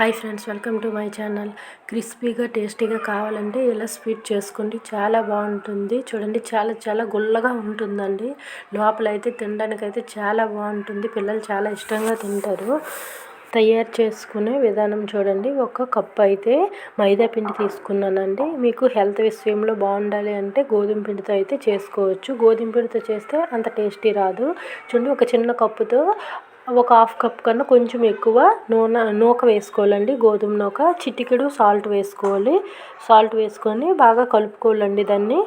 Hi friends welcome to my channel. క్రిస్పీగా టేస్టీగా కావాలంటే ఇలా స్వీట్ చేసుకోండి. చాలా బాగుంటుంది. చూడండి చాలా చాలా గుల్లగా ఉంటుందండి. లోపల అయితే తినడానికి అయితే చాలా బాగుంటుంది. పిల్లలు చాలా ఇష్టంగా తింటారు. తయారు చేసుకునే విధానం చూడండి. ఒక కప్పు అయితే మైదా పిండి తీసుకున్నానండి. మీకు హెల్త్ విషయంలో బాగుండాలి అంటే గోధుమ పిండితో అయితే చేసుకోవచ్చు. గోధుమ పిండితో చేస్తే అంత టేస్టీ రాదు. చూడండి ఒక చిన్న కప్పుతో ఒక హాఫ్ కప్ కన్నా కొంచెం ఎక్కువ నూనె నూక వేసుకోవాలండి. గోధుమ నూక చిటికెడు సాల్ట్ వేసుకోవాలి. సాల్ట్ వేసుకొని బాగా కలుపుకోవాలండి దాన్ని.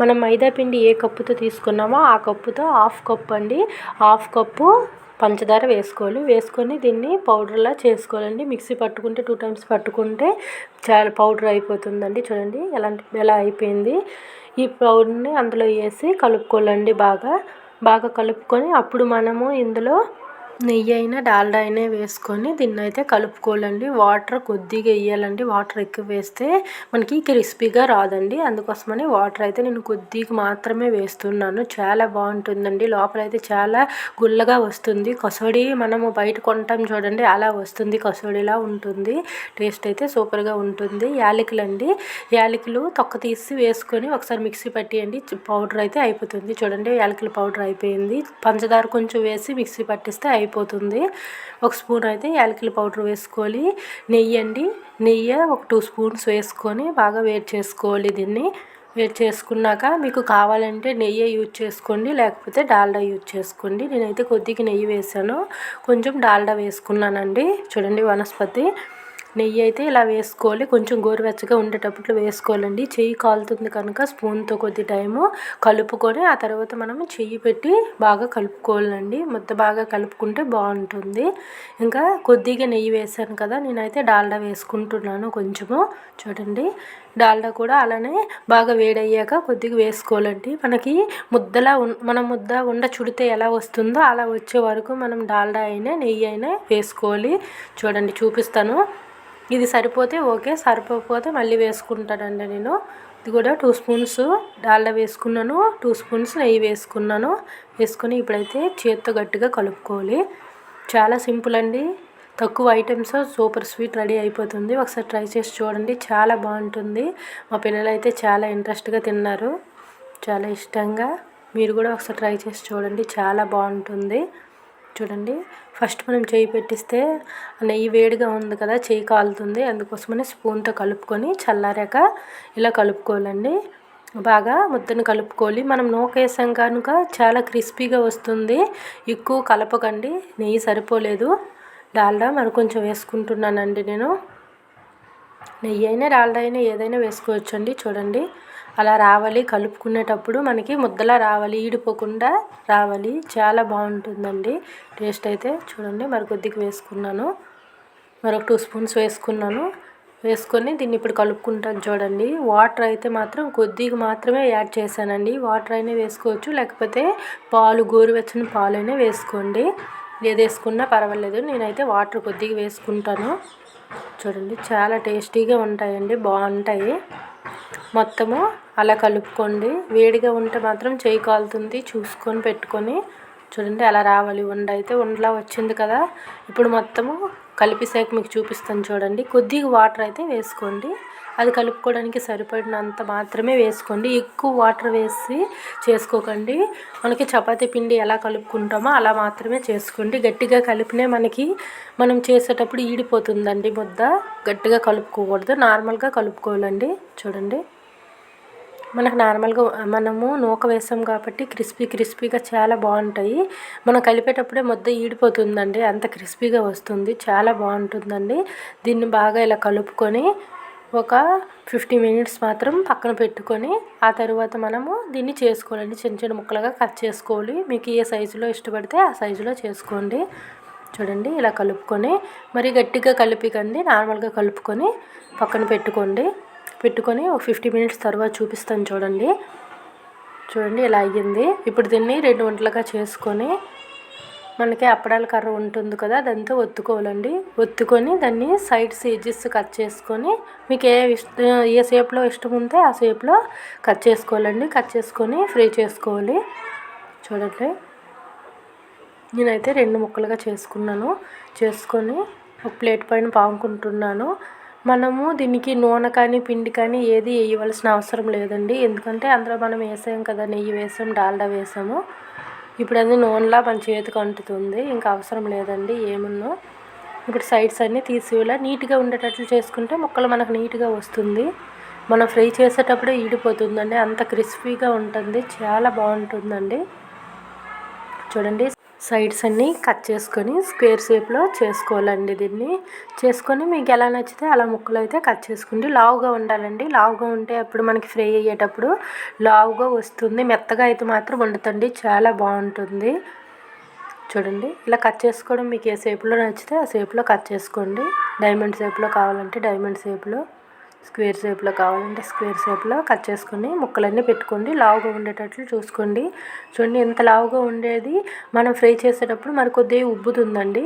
మనం మైదా పిండి ఏ కప్పుతో తీసుకున్నామో ఆ కప్పుతో హాఫ్ కప్ అండి. హాఫ్ కప్పు పంచదార వేసుకోవాలి. వేసుకొని దీన్ని పౌడర్లా చేసుకోవాలండి. మిక్సీ పట్టుకుంటే టూ టైమ్స్ పట్టుకుంటే చాలా పౌడర్ అయిపోతుందండి. చూడండి ఎలాంటి ఎలా అయిపోయింది. ఈ పౌడర్ని అందులో వేసి కలుపుకోవాలండి బాగా. బాగా కలుపుకొని అప్పుడు మనము ఇందులో నెయ్యి అయినా డాల్డా అయినా వేసుకొని దీన్ని అయితే కలుపుకోవాలండి. వాటర్ కొద్దిగా వేయాలండి. వాటర్ ఎక్కువ వేస్తే మనకి క్రిస్పీగా రాదండి. అందుకోసమని వాటర్ అయితే నేను కొద్దిగా మాత్రమే వేస్తున్నాను. చాలా బాగుంటుందండి. లోపల అయితే చాలా గుల్లగా వస్తుంది. కసోడి మనము బయట కొంటాం చూడండి అలా వస్తుంది. కసోడిలా ఉంటుంది. టేస్ట్ అయితే సూపర్గా ఉంటుంది. యాలకులు అండి యాలకులు తొక్క తీసి వేసుకొని ఒకసారి మిక్సీ పట్టియండి. పౌడర్ అయితే అయిపోతుంది. చూడండి యాలకుల పౌడర్ అయిపోయింది. పంచదార కొంచెం వేసి మిక్సీ పట్టిస్తే అయిపోతుంది అయిపోతుంది. ఒక స్పూన్ అయితే యాలకుల పౌడర్ వేసుకోవాలి. నెయ్యి అండి. నెయ్యి ఒక టూ స్పూన్స్ వేసుకొని బాగా వేడి చేసుకోవాలి దీన్ని. వేడి చేసుకున్నాక మీకు కావాలంటే నెయ్యి యూజ్ చేసుకోండి లేకపోతే డాల్డా యూజ్ చేసుకోండి. నేనైతే కొద్దిగా నెయ్యి వేసాను. కొంచెం డాల్డా వేసుకున్నానండి. చూడండి వనస్పతి. నెయ్యి అయితే ఇలా వేసుకోవాలి. కొంచెం గోరువెచ్చగా ఉండేటప్పుడు వేసుకోవాలండి. చెయ్యి కాలుతుంది కనుక స్పూన్తో కొద్ది టైము కలుపుకొని ఆ తర్వాత మనం చెయ్యి పెట్టి బాగా కలుపుకోవాలండి. ముద్ద బాగా కలుపుకుంటే బాగుంటుంది. ఇంకా కొద్దిగా నెయ్యి వేసాను కదా నేనైతే డాల్డా వేసుకుంటున్నాను కొంచెము. చూడండి డాల్డా కూడా అలానే బాగా వేడయ్యాక కొద్దిగా వేసుకోవాలండి. మనకి ముద్దలా మనం ముద్ద ఉండ చుడితే ఎలా వస్తుందో అలా వచ్చే వరకు మనం డాల్డా అయినా నెయ్యి అయినా వేసుకోవాలి. చూడండి చూపిస్తాను. ఇది సరిపోతే ఓకే సరిపోకపోతే మళ్ళీ వేసుకుంటానండి నేను. ఇది కూడా టూ స్పూన్స్ డాల్డా వేసుకున్నాను టూ స్పూన్స్ నెయ్యి వేసుకున్నాను. వేసుకొని ఇప్పుడైతే చేత్తో గట్టిగా కలుపుకోవాలి. చాలా సింపుల్ అండి. తక్కువ ఐటమ్స్ సూపర్ స్వీట్ రెడీ అయిపోతుంది. ఒకసారి ట్రై చేసి చూడండి. చాలా బాగుంటుంది. మా పిల్లలైతే చాలా ఇంట్రెస్ట్గా తిన్నారు. చాలా ఇష్టంగా. మీరు కూడా ఒకసారి ట్రై చేసి చూడండి. చాలా బాగుంటుంది. చూడండి. ఫస్ట్ మనం చేయి పెట్టిస్తే నెయ్యి వేడిగా ఉంది కదా చేయి కాలుతుంది. అందుకోసమని స్పూన్తో కలుపుకొని చల్లారాక ఇలా కలుపుకోవాలండి. బాగా ముద్దను కలుపుకోవాలి. మనం నూకేసాం కనుక చాలా క్రిస్పీగా వస్తుంది. ఎక్కువ కలపకండి. నెయ్యి సరిపోలేదు. డాల్డా మరి కొంచెం వేసుకుంటున్నానండి నేను. నెయ్యి అయినా డాల్డా అయినా ఏదైనా వేసుకోవచ్చండి. చూడండి. అలా రావాలి. కలుపుకునేటప్పుడు మనకి ముద్దలా రావాలి. ఈడిపోకుండా రావాలి. చాలా బాగుంటుందండి. టేస్ట్ అయితే చూడండి. మరి కొద్దిగా వేసుకున్నాను. మరొక టూ స్పూన్స్ వేసుకున్నాను. వేసుకొని దీన్ని ఇప్పుడు కలుపుకుంటాను చూడండి. వాటర్ అయితే మాత్రం కొద్దిగా మాత్రమే యాడ్ చేశానండి. వాటర్ అయినా వేసుకోవచ్చు. లేకపోతే పాలు గోరువెచ్చని పాలు అయినా వేసుకోండి. ఏది వేసుకున్నా పర్వాలేదు. నేనైతే వాటర్ కొద్దిగా వేసుకుంటాను. చూడండి. చాలా టేస్టీగా ఉంటాయండి. బాగుంటాయి. మొత్తము అలా కలుపుకోండి. వేడిగా ఉంటే మాత్రం చేయి కాలుతుంది. చూసుకొని పెట్టుకొని చూడండి అలా రావాలి. ఉండ అయితే ఉండలా వచ్చింది కదా. ఇప్పుడు మొత్తము కలిపేసాక మీకు చూపిస్తాను చూడండి. కొద్దిగా వాటర్ అయితే వేసుకోండి. అది కలుపుకోవడానికి సరిపడినంత మాత్రమే వేసుకోండి. ఎక్కువ వాటర్ వేసి చేసుకోకండి. మనకి చపాతీ పిండి ఎలా కలుపుకుంటామో అలా మాత్రమే చేసుకోండి. గట్టిగా కలిపినే మనకి మనం చేసేటప్పుడు ఈడిపోతుందండి ముద్ద. గట్టిగా కలుపుకోకూడదు. నార్మల్గా కలుపుకోవాలండి. చూడండి. మనకు నార్మల్గా మనము నూక వేసాం కాబట్టి క్రిస్పీ క్రిస్పీగా చాలా బాగుంటాయి. మనం కలిపేటప్పుడే ముద్ద ఈడిపోతుందండి. అంత క్రిస్పీగా వస్తుంది. చాలా బాగుంటుందండి. దీన్ని బాగా ఇలా కలుపుకొని ఒక ఫిఫ్టీ మినిట్స్ మాత్రం పక్కన పెట్టుకొని ఆ తర్వాత మనము దీన్ని చేసుకోవాలండి. చిన్న చిన్న ముక్కలుగా కట్ చేసుకోవాలి. మీకు ఏ సైజులో ఇష్టపడితే ఆ సైజులో చేసుకోండి. చూడండి ఇలా కలుపుకొని మరి గట్టిగా కలిపికండి. నార్మల్గా కలుపుకొని పక్కన పెట్టుకోండి. పెట్టుకొని ఒక ఫిఫ్టీ మినిట్స్ తర్వాత చూపిస్తాను చూడండి. చూడండి ఇలా అయ్యింది. ఇప్పుడు దీన్ని రెండు వంటలుగా చేసుకొని మనకి అప్పడాల కర్ర ఉంటుంది కదా దాంతో ఒత్తుకోవాలండి. ఒత్తుకొని దాన్ని సైడ్స్ ఎడ్జెస్ కట్ చేసుకొని మీకు ఏ ఏ షేప్లో ఇష్టం ఉంటే ఆ షేప్లో కట్ చేసుకోవాలండి. కట్ చేసుకొని ఫ్రై చేసుకోవాలి. చూడండి. నేనైతే రెండు ముక్కలుగా చేసుకున్నాను. చేసుకొని ఒక ప్లేట్ పైన పాముకుంటున్నాను. మనము దీనికి నూనె కానీ పిండి కానీ ఏది వేయవలసిన అవసరం లేదండి. ఎందుకంటే అందులో మనం వేసాం కదా నెయ్యి వేసాం డాల్డా వేసాము. ఇప్పుడు అది నూనెలా మన చేతికి అంటుతుంది. ఇంకా అవసరం లేదండి ఏమున్నో. ఇప్పుడు సైడ్స్ అన్నీ తీసేలా నీట్గా ఉండేటట్లు చేసుకుంటే ముక్కలు మనకు నీట్గా వస్తుంది. మనం ఫ్రై చేసేటప్పుడే ఈడిపోతుందండి. అంత క్రిస్పీగా ఉంటుంది. చాలా బాగుంటుందండి. చూడండి. సైడ్స్ అన్నీ కట్ చేసుకొని స్క్వేర్ షేప్లో చేసుకోవాలండి దీన్ని. చేసుకొని మీకు ఎలా నచ్చితే అలా ముక్కలు అయితే కట్ చేసుకోండి. లావుగా ఉండాలండి. లావుగా ఉంటే అప్పుడు మనకి ఫ్రై అయ్యేటప్పుడు లావుగా వస్తుంది. మెత్తగా అయితే మాత్రం వండుతండి. చాలా బాగుంటుంది. చూడండి. ఇలా కట్ చేసుకోవడం మీకు ఏ షేప్లో నచ్చితే ఆ షేప్లో కట్ చేసుకోండి. డైమండ్ షేప్లో కావాలంటే డైమండ్ షేప్లో. స్క్వేర్ షేప్లో కావాలంటే స్క్వేర్ షేప్లో కట్ చేసుకొని ముక్కలన్నీ పెట్టుకోండి. లావుగా ఉండేటట్లు చూసుకోండి. చూడండి ఎంత లావుగా ఉండేది. మనం ఫ్రై చేసేటప్పుడు మరి కొద్దిగా ఉబ్బుతుందండి.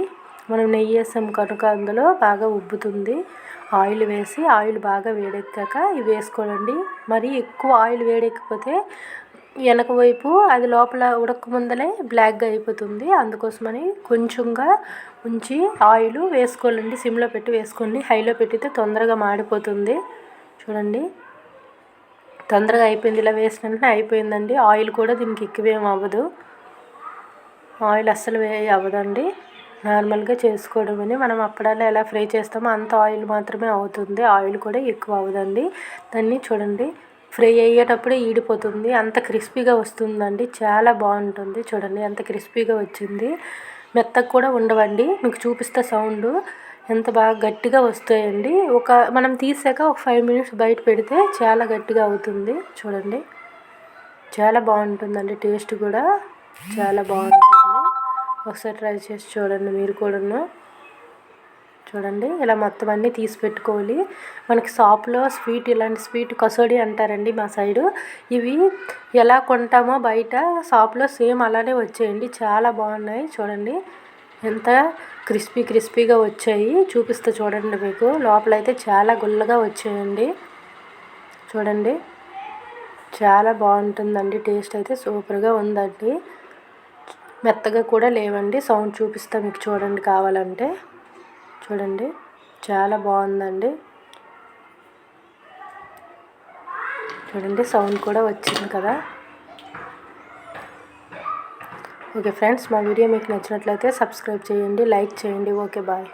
మనం నెయ్యి వేసాం కనుక అందులో బాగా ఉబ్బుతుంది. ఆయిల్ వేసి ఆయిల్ బాగా వేడెక్కాక ఇవి వేసుకోవాలండి. మరి ఎక్కువ ఆయిల్ వేడెక్కిపోతే వెనక వైపు అది లోపల ఉడక ముందలే బ్లాక్గా అయిపోతుంది. అందుకోసమని కొంచెంగా ఉంచి ఆయిల్ వేసుకోవాలండి. సిమ్లో పెట్టి వేసుకోండి. హైలో పెట్టితే తొందరగా మాడిపోతుంది. చూడండి. తొందరగా అయిపోయింది. ఇలా వేసిన వెంటనే అయిపోయిందండి. ఆయిల్ కూడా దీనికి ఎక్కువేం అవ్వదు. ఆయిల్ అస్సలు వే అవ్వదండి. నార్మల్గా చేసుకోవడమని మనం అప్పుడల్లా ఎలా ఫ్రై చేస్తామో అంత ఆయిల్ మాత్రమే అవుతుంది. ఆయిల్ కూడా ఎక్కువ అవ్వదండి. దాన్ని చూడండి. ఫ్రై అయ్యేటప్పుడే ఈడిపోతుంది. అంత క్రిస్పీగా వస్తుందండి. చాలా బాగుంటుంది చూడండి. ఎంత క్రిస్పీగా వచ్చింది. మెత్తగా కూడా ఉండవండి. మీకు చూపిస్తే సౌండ్. ఎంత బాగా గట్టిగా వస్తాయండి. ఒక మనం తీసాక ఒక ఫైవ్ మినిట్స్ బయట పెడితే చాలా గట్టిగా అవుతుంది చూడండి. చాలా బాగుంటుందండి టేస్ట్ కూడా. చాలా బాగుంటుంది. ఒకసారి ట్రై చేసి చూడండి మీరు కూడాను. చూడండి ఇలా మొత్తం అన్నీ తీసి పెట్టుకోవాలి. మనకి షాప్లో స్వీట్ ఇలాంటి స్వీట్ కసోడి అంటారండి మా సైడు. ఇవి ఎలా కొంటామో బయట షాప్లో సేమ్ అలానే వచ్చాయండి. చాలా బాగున్నాయి చూడండి. ఎంత క్రిస్పీ క్రిస్పీగా వచ్చాయి చూపిస్తే చూడండి మీకు. లోపలైతే చాలా గుల్లగా వచ్చాయండి. చూడండి. చాలా బాగుంటుందండి. టేస్ట్ అయితే సూపర్గా ఉందండి. మెత్తగా కూడా లేవండి. సౌండ్ చూపిస్తా మీకు చూడండి కావాలంటే. చూడండి. చాలా బాగుందండి. చూడండి సౌండ్ కూడా వచ్చింది కదా. ఓకే ఫ్రెండ్స్ మా వీడియో మీకు నచ్చినట్లయితే సబ్స్క్రైబ్ చేయండి లైక్ చేయండి. Okay bye.